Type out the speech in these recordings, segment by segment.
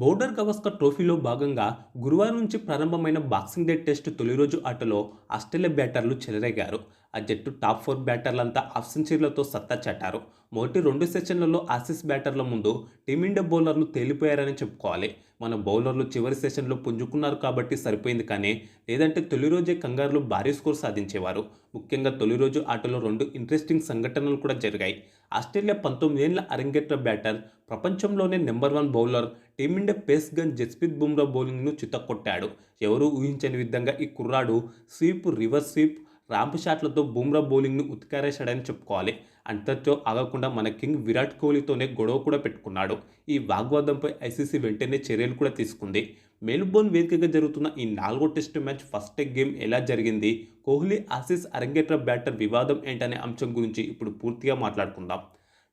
Border Gavaskar ట్రోఫీలో భాగంగా గురువారం నుంచి ప్రారంభమైన బాక్సింగ్ డే టెస్ట్ తొలి రోజు ఆటలో ఆస్ట్రేలియా బ్యాటర్లు చెలరేగారు. ఆ జట్టు టాప్ ఫోర్ బ్యాటర్లంతా హాఫ్ సెంచరీలతో సత్తా చాటారు. మొదటి రెండు సెషన్లలో ఆసిస్ బ్యాటర్ల ముందు టీమిండియా బౌలర్లు తేలిపోయారని చెప్పుకోవాలి. మన బౌలర్లు చివరి సెషన్లో పుంజుకున్నారు కాబట్టి సరిపోయింది కానీ లేదంటే తొలి రోజే కంగారులు భారీ స్కోర్ సాధించేవారు. ముఖ్యంగా తొలి రోజు ఆటలో రెండు ఇంట్రెస్టింగ్ సంఘటనలు కూడా జరిగాయి. ఆస్ట్రేలియా పంతొమ్మిదేళ్ళ అరంగేట్ర బ్యాటర్ ప్రపంచంలోనే number one bowler Team India pace gun Jasprit Bumrah బౌలింగ్ను చితక్కొట్టాడు. ఎవరూ ఊహించని విధంగా ఈ కుర్రాడు స్వీప్ రివర్స్ స్వీప్ ర్యాంప్ షాట్లతో బుమ్రా బౌలింగ్ను ఉత్కారేశాడని చెప్పుకోవాలి. అంతటితో ఆగకుండా మన కింగ్ విరాట్ కోహ్లీతోనే గొడవ కూడా పెట్టుకున్నాడు. ఈ వాగ్వాదంపై ఐసీసీ వెంటనే చర్యలు కూడా తీసుకుంది. మెల్బోర్న్ వేదికగా జరుగుతున్న ఈ నాలుగో టెస్టు మ్యాచ్ ఫస్ట్ గేమ్ ఎలా జరిగింది? కోహ్లీ ఆసీస్ అరంగేట్ర బ్యాటర్ వివాదం ఏంటనే అంశం గురించి ఇప్పుడు పూర్తిగా మాట్లాడుకుందాం.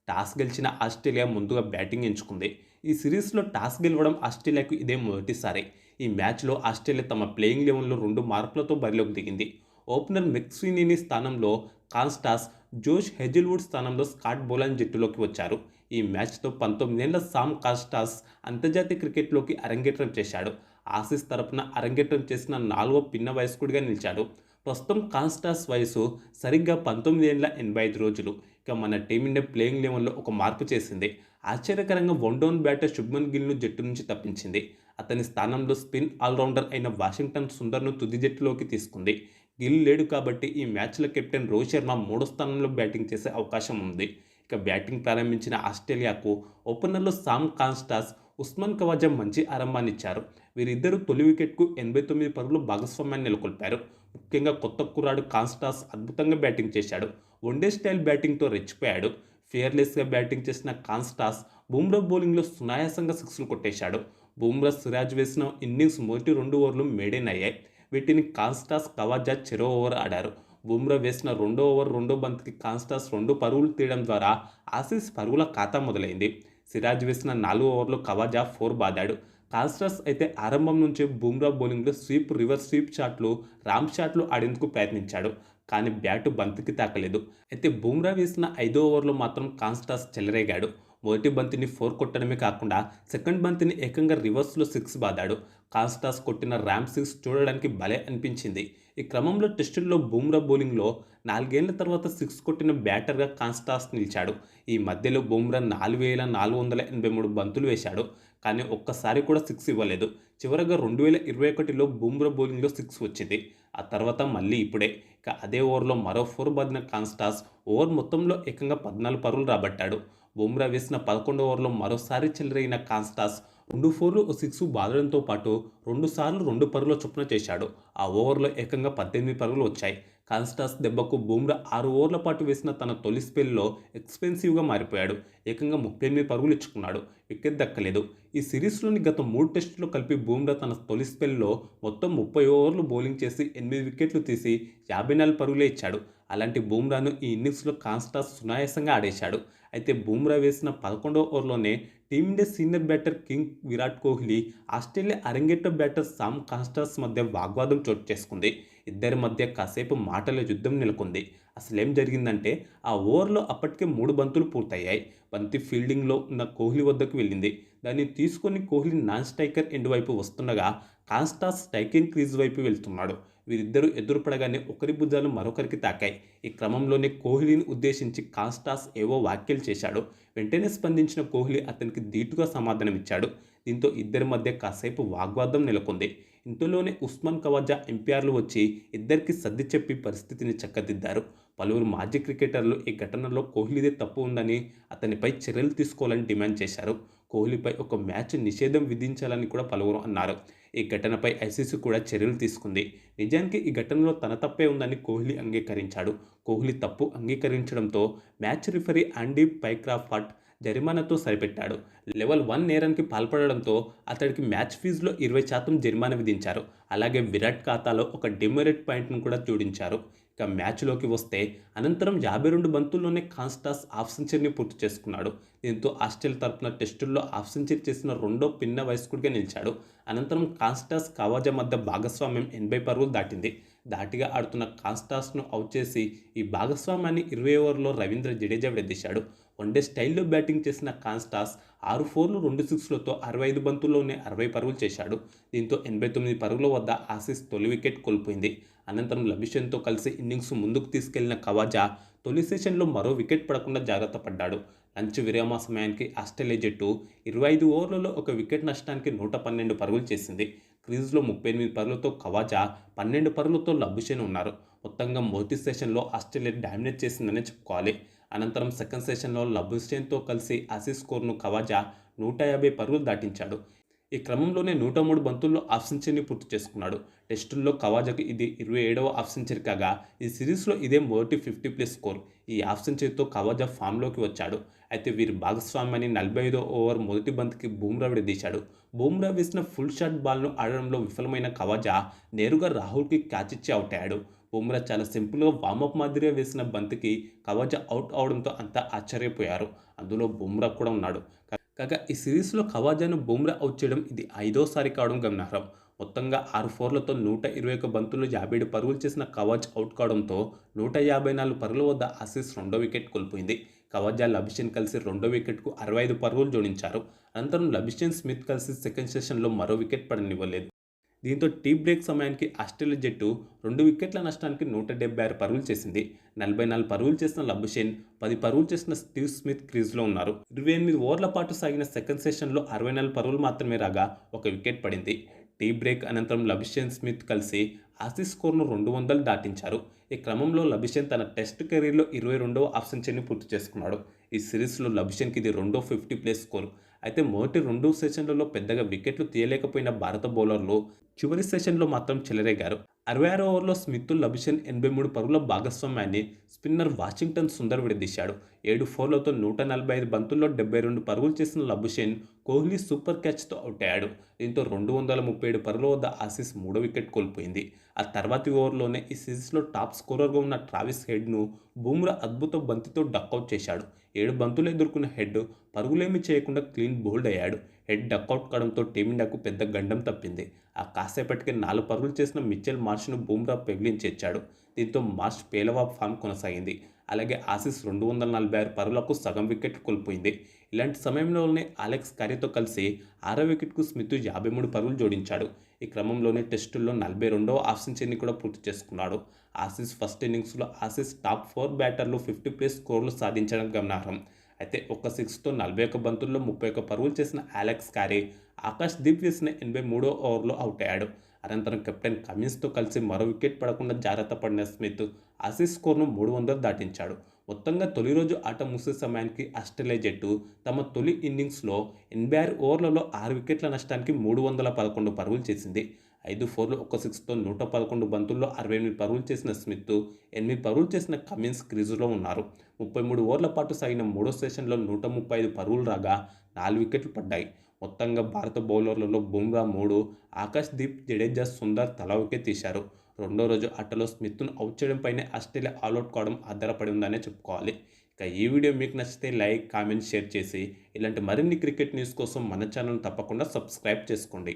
టాస్ గెలిచిన ఆస్ట్రేలియా ముందుగా బ్యాటింగ్ ఎంచుకుంది. ఈ సిరీస్లో టాస్ గెలవడం ఆస్ట్రేలియాకు ఇదే మొదటిసారి. ఈ మ్యాచ్లో ఆస్ట్రేలియా తమ ప్లేయింగ్ లెవెన్లో రెండు మార్కులతో బరిలోకి దిగింది. ఓపెనర్ మెక్స్వినీని స్థానంలో కాన్స్టాస్ జోష్ హెజిల్వుడ్ స్థానంలో స్కాట్ బోలాన్ జట్టులోకి వచ్చారు. ఈ మ్యాచ్తో పంతొమ్మిదేళ్ళ సామ్ కాస్టాస్ అంతర్జాతీయ క్రికెట్లోకి అరంగేట్రం చేశాడు. ఆసీస్ తరపున అరంగేట్రం చేసిన నాలుగో పిన్న వయస్కుడిగా నిలిచాడు. ప్రస్తుతం కాన్స్టాస్ వయసు సరిగ్గా పంతొమ్మిది ఏళ్ళ ఎనభై ఐదు రోజులు. ఇక మన టీమిండియా ప్లేయింగ్ లెవెన్లో ఒక మార్పు చేసింది. ఆశ్చర్యకరంగా వన్ డౌన్ బ్యాటర్ శుభ్మన్ గిల్ను జట్టు నుంచి తప్పించింది. అతని స్థానంలో స్పిన్ ఆల్రౌండర్ అయిన వాషింగ్టన్ సుందర్ను తుది జట్టులోకి తీసుకుంది. గిల్ లేడు కాబట్టి ఈ మ్యాచ్లో కెప్టెన్ రోహిత్ శర్మ మూడో స్థానంలో బ్యాటింగ్ చేసే అవకాశం ఉంది. ఇక బ్యాటింగ్ ప్రారంభించిన ఆస్ట్రేలియాకు ఓపెనర్లో సామ్ కాన్స్టాస్ ఉస్మాన్ కవాజా మంచి ఆరంభాన్నిచ్చారు. వీరిద్దరూ తొలి వికెట్కు ఎనభై తొమ్మిది పరుగులు భాగస్వామ్యాన్ని నెలకొల్పారు. ముఖ్యంగా కొత్త కుర్రాడు కాన్స్టాస్ అద్భుతంగా బ్యాటింగ్ చేశాడు. వన్డే స్టైల్ బ్యాటింగ్తో రెచ్చిపోయాడు. ఫియర్లెస్గా బ్యాటింగ్ చేసిన కాన్స్టాస్ బుమ్రా బౌలింగ్లో సునాయాసంగా సిక్స్లు కొట్టేశాడు. బుమ్రా సిరాజ్ వేసిన ఇన్నింగ్స్ మొదటి రెండు ఓవర్లు మేడైన్ అయ్యాయి. వీటిని కాన్స్టాస్ కవాజా చెరో ఓవర్ ఆడారు. బుమ్రా వేసిన రెండో ఓవర్ రెండో బంతికి కాన్స్టాస్ రెండు పరుగులు తీయడం ద్వారా ఆసీస్ పరుగుల ఖాతా మొదలైంది. సిరాజ్ వేసిన నాలుగు ఓవర్లో కవాజా ఫోర్ బాదాడు. కాన్స్టాస్ అయితే ఆరంభం నుంచే బుమ్రా బౌలింగ్లో స్వీప్ రివర్స్ స్వీప్ షాట్లు రామ్ షాట్లు ఆడేందుకు ప్రయత్నించాడు. కానీ బ్యాటు బంతికి తాకలేదు. అయితే బుమ్రా వేసిన ఐదో ఓవర్లో మాత్రం కాన్స్టాస్ చెలరేగాడు. మొదటి బంతిని ఫోర్ కొట్టడమే కాకుండా సెకండ్ బంతిని ఏకంగా రివర్స్లో సిక్స్ బాదాడు. కాన్స్టాస్ కొట్టిన ర్యామ్ సిక్స్ చూడడానికి భలే అనిపించింది. ఈ క్రమంలో టెస్టుల్లో బూమ్రా బౌలింగ్లో నాలుగేళ్ళ తర్వాత సిక్స్ కొట్టిన బ్యాటర్గా కాన్స్టాస్ నిలిచాడు. ఈ మధ్యలో బూమ్రా నాలుగు వేల నాలుగు వందల ఎనభై మూడు బంతులు వేశాడు కానీ ఒక్కసారి కూడా సిక్స్ ఇవ్వలేదు. చివరగా రెండు వేల ఇరవై ఒకటిలో బూమ్రా బౌలింగ్లో సిక్స్ వచ్చింది. ఆ తర్వాత మళ్ళీ ఇప్పుడే. ఇక అదే ఓవర్లో మరో ఫోర్ బాదిన కాన్స్టాస్ ఓవర్ మొత్తంలో ఏకంగా పద్నాలుగు పరులు రాబట్టాడు. బుమ్రా వేసిన పదకొండో ఓవర్లో మరోసారి చెలరైన కాన్స్టాస్ రెండు ఫోర్లు ఓ సిక్స్ బాదడంతో పాటు రెండుసార్లు రెండు పరుగుల చొప్పున చేశాడు. ఆ ఓవర్లో ఏకంగా పద్దెనిమిది పరుగులు వచ్చాయి. కాన్స్టాస్ దెబ్బకు బుమ్రా ఆరు ఓవర్ల పాటు వేసిన తన తొలి స్పెల్లో ఎక్స్పెన్సివ్గా మారిపోయాడు. ఏకంగా ముప్పై ఎనిమిది పరుగులు ఇచ్చుకున్నాడు. వికెట్ దక్కలేదు. ఈ సిరీస్లోని గత మూడు టెస్టులు కలిపి బూమ్రా తన తొలి స్పెల్లో మొత్తం ముప్పై ఓవర్లు బౌలింగ్ చేసి ఎనిమిది వికెట్లు తీసి యాభై నాలుగు పరుగులే ఇచ్చాడు. అలాంటి బూమ్రాను ఈ ఇన్నింగ్స్లో కాన్స్టాస్ సునాయాసంగా ఆడేశాడు. అయితే బూమ్రా వేసిన పదకొండో ఓవర్లోనే team India senior batter king Virat Kohli Australia అరంగేట batter Sam Konstas మధ్య వాగ్వాదం చోటు చేసుకుంది. ఇద్దరి మధ్య కాసేపు మాటల యుద్ధం నెలకొంది. అసలేం జరిగిందంటే ఆ ఓవర్లో అప్పటికే మూడు బంతులు పూర్తయ్యాయి. బంతి ఫీల్డింగ్లో ఉన్న కోహ్లీ వద్దకు వెళ్ళింది. దాన్ని తీసుకొని కోహ్లీ నాన్ స్ట్రైకర్ ఎండ్ వైపు వస్తుండగా కాన్స్టాస్ స్ట్రైకింగ్ క్రీజ్ వైపు వెళ్తున్నాడు. వీరిద్దరూ ఎదురుపడగానే ఒకరి భుజాలు మరొకరికి తాకాయి. ఈ క్రమంలోనే కోహ్లీని ఉద్దేశించి కాన్స్టాస్ ఏవో వ్యాఖ్యలు చేశాడు. వెంటనే స్పందించిన కోహ్లీ అతనికి ధీటుగా సమాధానమిచ్చాడు దీంతో ఇద్దరి మధ్య కాసేపు వాగ్వాదం నెలకొంది. ఇంతలోనే ఉస్మాన్ కవాజా ఎంపీఆర్లు వచ్చి ఇద్దరికి సర్ది చెప్పి పరిస్థితిని చక్కదిద్దారు. పలువురు మాజీ క్రికెటర్లు ఈ ఘటనలో కోహ్లీదే తప్పు ఉందని అతనిపై చర్యలు తీసుకోవాలని డిమాండ్ చేశారు. కోహ్లీపై ఒక మ్యాచ్ నిషేధం విధించాలని కూడా పలువురు అన్నారు. ఈ ఘటనపై ఐసీసీ కూడా చర్యలు తీసుకుంది. నిజానికి ఈ ఘటనలో తన తప్పే ఉందని కోహ్లీ అంగీకరించాడు. కోహ్లీ తప్పు అంగీకరించడంతో match referee Andy పైక్రాఫట్ జరిమానాతో సరిపెట్టాడు. Level one నేరానికి పాల్పడడంతో అతడికి మ్యాచ్ ఫీజులో ఇరవై శాతం జరిమానా విధించారు. అలాగే విరాట్ ఖాతాలో ఒక డిమెరిట్ పాయింట్ను కూడా జోడించారు. ఇక మ్యాచ్లోకి వస్తే అనంతరం యాభై రెండు బంతుల్లోనే కాన్స్టాస్ హాఫ్ సెంచరీని పూర్తి చేసుకున్నాడు. దీంతో ఆస్ట్రేలియా తరపున టెస్టుల్లో హాఫ్ సెంచరీ చేసిన రెండో పిన్న వయస్కుడిగా నిలిచాడు. అనంతరం కాన్స్టాస్ కవాజా మధ్య భాగస్వామ్యం ఎనభై పరుగులు దాటింది. దాటిగా ఆడుతున్న కాన్స్టాస్ను అవుట్ చేసి ఈ భాగస్వామ్యాన్ని ఇరవై ఓవర్లో రవీంద్ర జడేజా విడదీశాడు. వన్డే స్టైల్లో బ్యాటింగ్ చేసిన కాన్స్టాస్ ఆరు ఫోర్లు రెండు సిక్స్లతో అరవై ఐదు బంతుల్లోనే అరవై పరుగులు చేశాడు. దీంతో ఎనభై తొమ్మిది పరుగుల వద్ద ఆసీస్ తొలి వికెట్ కోల్పోయింది. అనంతరం లభిషన్తో కలిసి ఇన్నింగ్స్ ముందుకు తీసుకెళ్ళిన కవాజా తొలి సెషన్లో మరో వికెట్ పడకుండా జాగ్రత్త పడ్డాడు. లంచ్ విరామ సమయానికి ఆస్ట్రేలియా జట్టు ఇరవై ఐదు ఓవర్లలో ఒక వికెట్ నష్టానికి నూట పన్నెండు పరుగులు చేసింది. క్రీజ్లో ముప్పై ఎనిమిది పరుగులతో కవాజా పన్నెండు పరుగులతో లబ్బుషేన్ ఉన్నారు. మొత్తంగా మొదటి సెషన్లో ఆస్ట్రేలియా డామినేట్ చేసిందనే చెప్పుకోవాలి. అనంతరం సెకండ్ సెషన్లో లబ్బుషేన్తో కలిసి ఆసీస్ స్కోర్ను కవాజా నూట యాభై పరుగులు దాటించాడు. ఈ క్రమంలోనే నూట మూడు బంతుల్లో హాఫ్ సెంచరీని పూర్తి చేసుకున్నాడు. టెస్టుల్లో కవాజాకు ఇది ఇరవై ఏడవ హాఫ్ సెంచరీ కాగా ఈ సిరీస్లో ఇదే మొదటి ఫిఫ్టీ ప్లస్ స్కోర్. ఈ హాఫ్ సెంచరీతో కవాజా ఫామ్లోకి వచ్చాడు. అయితే వీరి భాగస్వామ్యాన్ని నలభై ఐదో ఓవర్ మొదటి బంతికి బూమ్రా విడదీశాడు బూమ్రా వేసిన ఫుల్ షాట్ బాల్ను ఆడడంలో విఫలమైన కవాజా నేరుగా రాహుల్కి క్యాచ్ ఇచ్చి అవుట్ అయ్యాడు. బుమ్రా చాలా సింపుల్గా వామప్ మాదిరిగా వేసిన బంతికి కవాజా అవుట్ అవడంతో అంతా ఆశ్చర్యపోయారు. అందులో బుమ్రా కూడా ఉన్నాడు. కాగా ఈ సిరీస్లో కవాజాను బుమ్రా అవుట్ చేయడం ఇది ఐదోసారి కావడం గమనార్హం. మొత్తంగా ఆరు ఫోర్లతో నూట ఇరవై ఒక బంతుల్లో యాభై ఏడు పరుగులు చేసిన కవాజ్ అవుట్ కావడంతో నూట యాభై నాలుగు పరుగుల వద్ద ఆసీస్ రెండో వికెట్ కోల్పోయింది. కవాజా లభిషన్ కలిసి రెండో వికెట్కు అరవై ఐదు పరుగులు జోడించారు. అనంతరం లభిషన్ స్మిత్ కలిసి సెకండ్ సెషన్లో మరో వికెట్ పడనివ్వలేదు. దీంతో టీ బ్రేక్ సమయానికి ఆస్ట్రేలియా జట్టు రెండు వికెట్ల నష్టానికి నూట డెబ్బై ఆరు పరుగులు చేసింది. నలభై నాలుగు పరుగులు చేసిన లబుషేన్ పది పరుగులు చేసిన స్టీవ్ స్మిత్ క్రీజ్లో ఉన్నారు. ఇరవై ఎనిమిది ఓవర్ల పాటు సాగిన సెకండ్ సెషన్లో అరవై నాలుగు పరుగులు మాత్రమే రాగా ఒక వికెట్ పడింది. టీ బ్రేక్ అనంతరం లభిషన్ స్మిత్ కలిసి ఆసీస్ స్కోర్ను రెండు వందలు దాటించారు. ఈ క్రమంలో లభిషన్ తన టెస్ట్ కెరీర్లో ఇరవై రెండవ హాఫ్ సెంచరీని పూర్తి చేసుకున్నాడు. ఈ సిరీస్లో లభిషన్కి ఇది రెండో ఫిఫ్టీ ప్లేస్ స్కోర్. అయితే మొదటి రెండు సెషన్లలో పెద్దగా వికెట్లు తీయలేకపోయిన భారత బౌలర్లు చివరి సెషన్లో మాత్రం చెలరేగారు. అరవై ఆరో ఓవర్లో స్మిత్ లభిషన్ ఎనభై మూడు పరుగుల భాగస్వామ్యాన్ని స్పిన్నర్ వాషింగ్టన్ సుందర్ విడదీశాడు. ఏడు ఫోర్లతో నూట నలభై ఐదు బంతుల్లో డెబ్బై రెండు పరుగులు చేసిన లబుషేన్ కోహ్లీ సూపర్ క్యాచ్తో అవుట్ అయ్యాడు దీంతో రెండు వందల ముప్పై ఏడు పరుగుల వద్ద ఆసీస్ మూడో వికెట్ కోల్పోయింది. ఆ తర్వాతి ఓవర్లోనే ఈ సిరీస్లో టాప్ స్కోరర్గా ఉన్న ట్రావిస్ హెడ్ను బూమ్రా అద్భుత బంతితో డక్అవుట్ చేశాడు. ఏడు బంతులు ఎదుర్కొన్న హెడ్ పరుగులేమి చేయకుండా క్లీన్ బోల్డ్ అయ్యాడు. హెడ్ డక్అవుట్ కావడంతో టీమిండియాకు పెద్ద గండం తప్పింది. ఆ కాసేపటికి నాలుగు పరుగులు చేసిన మిచ్చెల్ మార్ష్ను బూమ్రా పెగిలించేచ్చాడు దీంతో మార్చ్ పేలవా ఫామ్ కొనసాగింది. అలాగే ఆసీస్ రెండు వందల నలభై ఆరు పరుగులకు సగం వికెట్ కోల్పోయింది. ఇలాంటి సమయంలోనే అలెక్స్ కరీతో కలిసి ఆరో వికెట్కు స్మిత్ యాభై మూడు పరుగులు జోడించాడు. ఈ క్రమంలోనే టెస్టుల్లో నలభై రెండవ హాఫ్ సెంచరీని కూడా పూర్తి చేసుకున్నాడు. ఆసిస్ ఫస్ట్ ఇన్నింగ్స్లో ఆసీస్ టాప్ ఫోర్ బ్యాటర్లు ఫిఫ్టీ ప్లస్ స్కోర్లు సాధించడం గమనార్హం. అయితే ఒక సిక్స్తో నలభై ఒక్క బంతుల్లో ముప్పై ఒక్క పరుగులు చేసిన అలెక్స్ కారీ ఆకాష్ దీప్ వేసిన ఎనభై మూడో ఓవర్లో అవుట్ అయ్యాడు. అనంతరం కెప్టెన్ కమిన్స్తో కలిసి మరో వికెట్ పడకుండా జాగ్రత్త పడిన స్మిత్ ఆసీస్ స్కోర్ను మూడు వందలు దాటించాడు. మొత్తంగా తొలి రోజు ఆట ముగిసే సమయానికి ఆస్ట్రేలియా జట్టు తమ తొలి ఇన్నింగ్స్లో ఎనభై ఆరు ఓవర్లలో ఆరు వికెట్ల నష్టానికి మూడు వందల పదకొండు పరుగులు చేసింది. ఐదు ఫోర్లు ఒక సిక్స్తో నూట పదకొండు బంతుల్లో అరవై ఎనిమిది పరుగులు చేసిన స్మిత్ ఎనిమిది పరుగులు చేసిన కమిన్స్ క్రీజులో ఉన్నారు. ముప్పై మూడు ఓవర్ల పాటు సాగిన మూడో సెషన్లో నూట ముప్పై ఐదు పరుగులు రాగా నాలుగు వికెట్లు పడ్డాయి. మొత్తంగా భారత బౌలర్లలో బుమ్రా మూడు ఆకాష్ దీప్ జడేజా సుందర్ తలా తీశారు. రెండో రోజు ఆటలో స్మిత్ను అవుట్ చేయడంపైనే ఆస్ట్రేలియా ఆల్అౌట్ కావడం ఆధారపడి ఉందనే చెప్పుకోవాలి. ఇక ఈ వీడియో మీకు నచ్చితే లైక్ కామెంట్ షేర్ చేసి ఇలాంటి మరిన్ని క్రికెట్ న్యూస్ కోసం మన ఛానల్ తప్పకుండా సబ్స్క్రైబ్ చేసుకోండి.